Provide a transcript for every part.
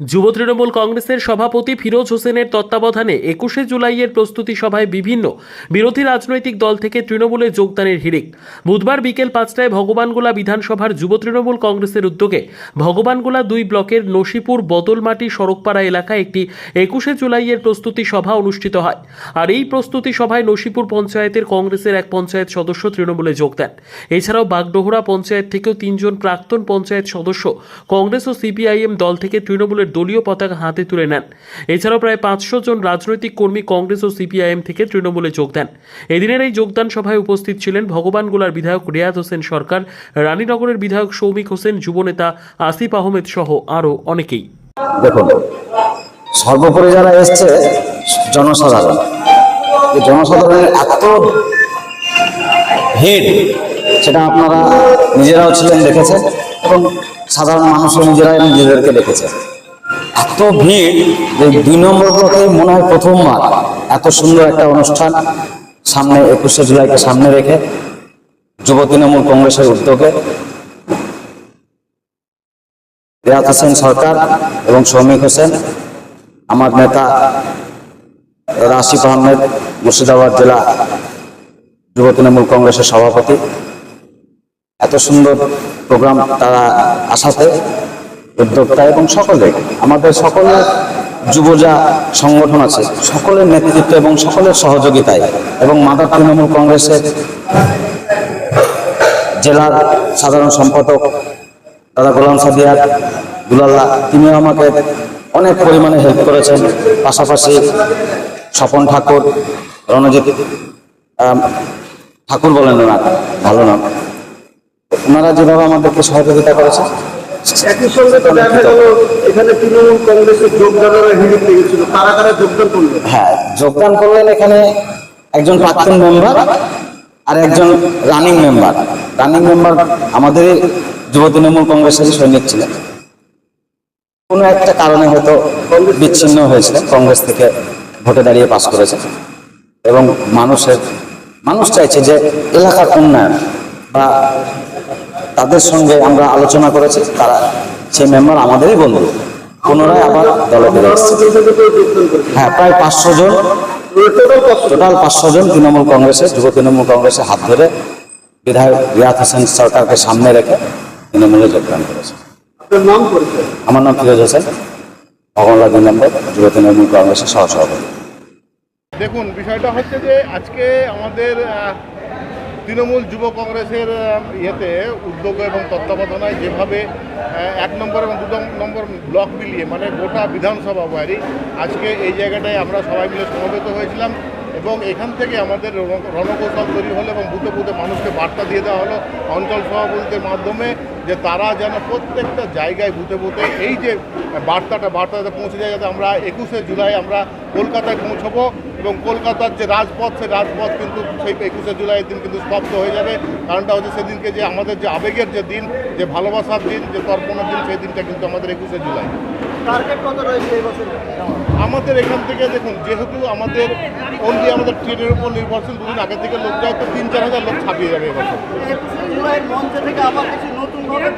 যুব তৃণমূল কংগ্রেসের সভাপতি ফিরোজ হোসেনের তত্ত্বাবধানে একুশে জুলাইয়ের প্রস্তুতি সভায় বিভিন্ন বিরোধী রাজনৈতিক দল থেকে তৃণমূলে যোগদানের হিড়িক। বুধবার বিকেল পাঁচটায় ভগবানগোলা বিধানসভার যুব তৃণমূল কংগ্রেসের উদ্যোগে ভগবানগোলা দুই ব্লকের নসিপুর বদলমাটি সড়কপাড়া এলাকায় একটি একুশে জুলাইয়ের প্রস্তুতি সভা অনুষ্ঠিত হয়। আর এই প্রস্তুতি সভায় নসিপুর পঞ্চায়েতের কংগ্রেসের এক পঞ্চায়েত সদস্য তৃণমূলে যোগ দেন। এছাড়াও বাগডোহরা পঞ্চায়েত থেকেও তিনজন প্রাক্তন পঞ্চায়েত সদস্য কংগ্রেস ও সিপিআইএম দল থেকে তৃণমূলের দলীয় পতাকা হাতে তুলে নেন। এছাড়াও প্রায় পাঁচশো জন রাজনৈতিক কর্মী কংগ্রেস ও সিপিআইএম থেকে তৃণমূলে যোগ দেন। এদিনের এই যোগদান সভায় উপস্থিত ছিলেন ভগবানগোলার বিধায়ক রিয়াদ হোসেন সরকার, রানীনগরের বিধায়ক সৌমিক হোসেন, যুবনেতা আসিফ আহমেদ সহ আরও অনেকেই। দেখুন, সর্বোপরি যারা এসছে, জনসাধারণ। জনসাধারণের এত ভিড়, সেটা আপনারা নিজেরাও ছিলেন দেখেছেন এবং সাধারণ মানুষও নিজেরাই নিজেদেরকে দেখেছে এত ভিড় যে দুই নম্বর ব্লকে মনে হয় প্রথমবার। এত সুন্দর একটা অনুষ্ঠান, সামনে একুশে জুলাইকে সামনে রেখে যুব তৃণমূল কংগ্রেসের উদ্যোগে। রিয়াদ হোসেন সরকার এবং সৌমিক হোসেন, আমার নেতা রাশিফ আহমেদ, মুর্শিদাবাদ জেলা যুব তৃণমূল কংগ্রেসের সভাপতি। এত সুন্দর প্রোগ্রাম তারা আসাতে উদ্যোক্তা এবং সকলে, আমাদের সকলের যুব যা সংগঠন আছে, সকলের নেতৃত্ব এবং সকলের সহযোগিতায়। এবং মাদার তৃণমূল কংগ্রেসের জেলার সাধারণ সম্পাদক দাদা গোলাম সাদিয়ার দুলাল্লাহ তিনিও আমাকে অনেক পরিমাণে হেল্প করেছেন। পাশাপাশি স্বপন ঠাকুর, রণজিৎ ঠাকুর বলেন না, ভালো নাম। ওনারা যেভাবে আমাদেরকে সহযোগিতা করেছেন একই সঙ্গে তো দেখা গেল এখানে তৃণমূল কংগ্রেসের যোগদানেরা হিড়িক লেগেছিল তারা কারা যোগদান করল। হ্যাঁ যোগদান করলেন এখানে একজন প্রাক্তন মেম্বার আর একজন রানিং মেম্বার। রানিং মেম্বার আমাদের যুব তৃণমূল কংগ্রেসের সৈনিক ছিলেন। কোনো একটা কারণে হয়তো বিচ্ছিন্ন হয়েছে কংগ্রেস থেকে ভোটে দাঁড়িয়ে পাশ করেছে এবং মানুষের মানুষ চাইছে যে এলাকার উন্নয়ন বা তাদের সঙ্গে আমরা আলোচনা করেছি তারা সেই মেম্বার আমাদেরই বন্ধু। পুনরায় আবার দলে ফিরে এসেছে। হ্যাঁ প্রায় পাঁচশো জন টোটাল পাঁচশো জন তৃণমূল কংগ্রেসের যুব তৃণমূল কংগ্রেসের হাত ধরে বিধায়ক রিয়াদ হোসেন সরকারকে সামনে রেখে তৃণমূলে যোগদান করেছে। আমার নাম ফিরোজ হোসেন ভগবান দুই নম্বর যুব তৃণমূল কংগ্রেসের সহসভাপতি। দেখুন বিষয়টা হচ্ছে যে আজকে আমাদের তৃণমূল যুব কংগ্রেসের ইয়েতে উদ্যোগ এবং তত্ত্বাবধানায় যেভাবে এক নম্বর এবং দু নম্বর ব্লক মিলিয়ে মানে গোটা বিধানসভা ওয়ারি আজকে এই জায়গাটায় আমরা সবাই মিলে সমবেত হয়েছিলাম এবং এখান থেকে আমাদের রণ- রণকৌশল তৈরি হলো এবং বুথে বুথে মানুষকে বার্তা দিয়ে দেওয়া হলো অঞ্চল সভাপতিদের মাধ্যমে যে তারা যেন প্রত্যেকটা জায়গায় বুথে বুথে এই যে বার্তাটা বার্তাটা পৌঁছে যায় যাতে আমরা একুশে জুলাই আমরা কলকাতায় পৌঁছবো। এবং কলকাতার যে রাজপথ সেই রাজপথ কিন্তু সেই একুশে জুলাইয়ের দিন কিন্তু স্তব্ধ হয়ে যাবে। কারণটা হচ্ছে সেদিনকে যে আমাদের যে আবেগের যে দিন যে ভালোবাসার দিন যে তর্পণের দিন সেই দিনটা কিন্তু আমাদের একুশে জুলাই। টার্গেট কত রয়েছে এই বছর? আমাদের এখান থেকে দেখুন যেহেতু আমাদের অনলি আমাদের ট্রেনের উপর নির্ভরশীল দুদিন আগে থেকে লোক যায় তো তিন চার হাজার লোক ছাপিয়ে যাবে এবছর জুলাইয়ের মঞ্চ থেকে আবার কিছু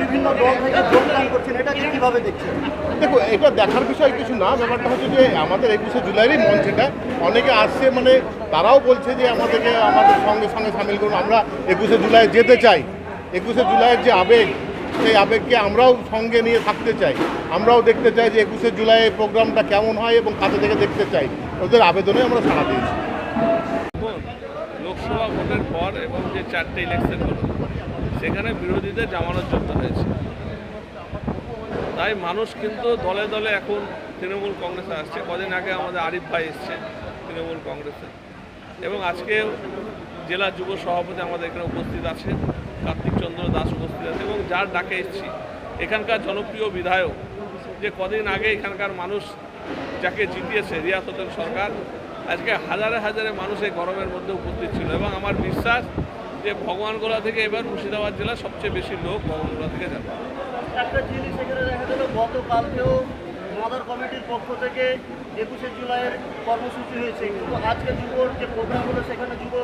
বিভিন্ন দল থেকে যোগদান করছেন কীভাবে দেখছেন? দেখো এটা দেখার বিষয় কিছু না ব্যাপারটা হচ্ছে যে আমাদের একুশে জুলাইয়েরই মঞ্চ এটা। অনেকে আসছে মানে তারাও বলছে যে আমাদেরকে আমাদের সঙ্গে সঙ্গে সামিল করুন আমরা একুশে জুলাই যেতে চাই। একুশে জুলাইয়ের যে আবেগ সেই আবেগকে আমরাও সঙ্গে নিয়ে থাকতে চাই। আমরাও দেখতে চাই যে একুশে জুলাই প্রোগ্রামটা কেমন হয় এবং কাছে থেকে দেখতে চাই। ওদের আবেদনে আমরা সাড়া দিয়েছি। লোকসভা ভোটের পর এবং যে চারটে ইলেকশন হলো সেখানে বিরোধীদের জামানত যুক্ত হয়েছে। তাই মানুষ কিন্তু দলে দলে এখন তৃণমূল কংগ্রেসে আসছে। কদিন আগে আমাদের আরিফ ভাই এসছে তৃণমূল কংগ্রেসে। এবং আজকে জেলা যুব সভাপতি আমাদের এখানে উপস্থিত আছে কার্তিক চন্দ্র দাস উপস্থিত আছে এবং যার ডাকে এসেছি। এখানকার জনপ্রিয় বিধায়ক যে কদিন আগে এখানকার মানুষ যাকে জিতিয়েছে হোসেন সরকার, আজকে হাজারে হাজারে মানুষ এই গরমের মধ্যে উপস্থিত ছিল। এবং আমার বিশ্বাস যে ভগবানগোলা থেকে এবার মুর্শিদাবাদ জেলার সবচেয়ে বেশি লোক ভগবানগোলা থেকে যাবে। একটা জিনিস এখানে দেখা গেল গতকালকেও মাদার কমিটির পক্ষ থেকে একুশে জুলাইয়ের কর্মসূচি হয়েছে। কিন্তু আজকে যুবর যে প্রোগ্রাম হলো সেখানে যুব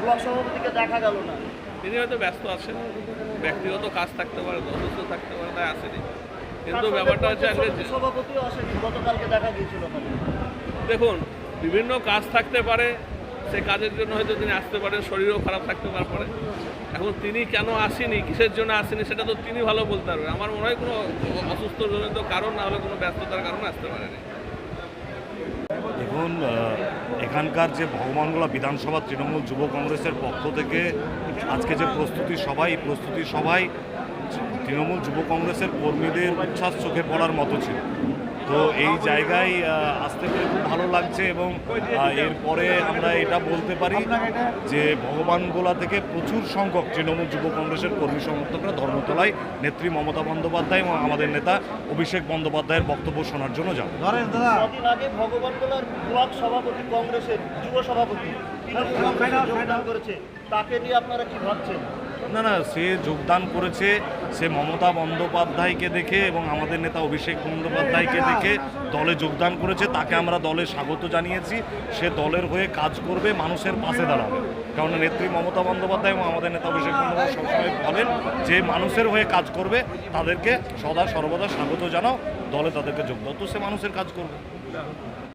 ব্লক সভাপতিকে দেখা গেল না। তিনি হয়তো ব্যস্ত আছেন ব্যক্তিগত কাজ থাকতে পারে অসুস্থ থাকতে পারে তাই আসেনি। কিন্তু ব্যাপারটা হচ্ছে আজকে সভাপতিও আসেনি গতকালকে দেখা গিয়েছিল দেখুন বিভিন্ন কাজ থাকতে পারে সেই কাজের জন্য হয়তো তিনি আসতে পারেন, শরীরও খারাপ থাকতে পারে এখন তিনি কেন আসেনি, কিসের জন্য আসেনি, সেটা তো তিনি ভালো বলতে পারবেন। আমার মনে হয় কোনো অসুস্থ জনিত কারণ না হলে কোনো ব্যস্ততার কারণে আসতে পারেনি। দেখুন এখানকার যে ভগবানগোলা বিধানসভা তৃণমূল যুব কংগ্রেসের পক্ষ থেকে আজকে যে প্রস্তুতি সভা এই প্রস্তুতি সভায় তৃণমূল যুব কংগ্রেসের কর্মীদের উচ্ছ্বাস চোখে পড়ার মতো ছিল। তো এই জায়গায় আসতে পেরে খুব ভালো লাগছে এবং এরপরে আমরা এটা বলতে পারি যে ভগবানগোলা থেকে প্রচুর সংখ্যক তৃণমূল যুব কংগ্রেসের কর্মী সমর্থকরা ধর্মতলায় নেত্রী মমতা বন্দ্যোপাধ্যায় এবং আমাদের নেতা অভিষেক বন্দ্যোপাধ্যায়ের বক্তব্য শোনার জন্য যাবে কদিন আগে ভগবানগোলার ব্লক সভাপতি কংগ্রেসের যুব সভাপতি করেছে। তাকে নিয়ে আপনারা কি ভাবছেন? না না, সে যোগদান করেছে, সে মমতা বন্দ্যোপাধ্যায়কে দেখে এবং আমাদের নেতা অভিষেক বন্দ্যোপাধ্যায়কে দেখে দলে যোগদান করেছে, তাকে আমরা দলে স্বাগত জানিয়েছি, সে দলের হয়ে কাজ করবে, মানুষের পাশে দাঁড়াবে। কারণ নেত্রী মমতা বন্দ্যোপাধ্যায় এবং আমাদের নেতা অভিষেক বন্দ্যোপাধ্যায় সবসময় বলেন যে মানুষের হয়ে কাজ করবে, তাদেরকে সদা সর্বদা স্বাগত জানাও, দলে তাদেরকে যোগ দাও। তো সে মানুষের কাজ করবে।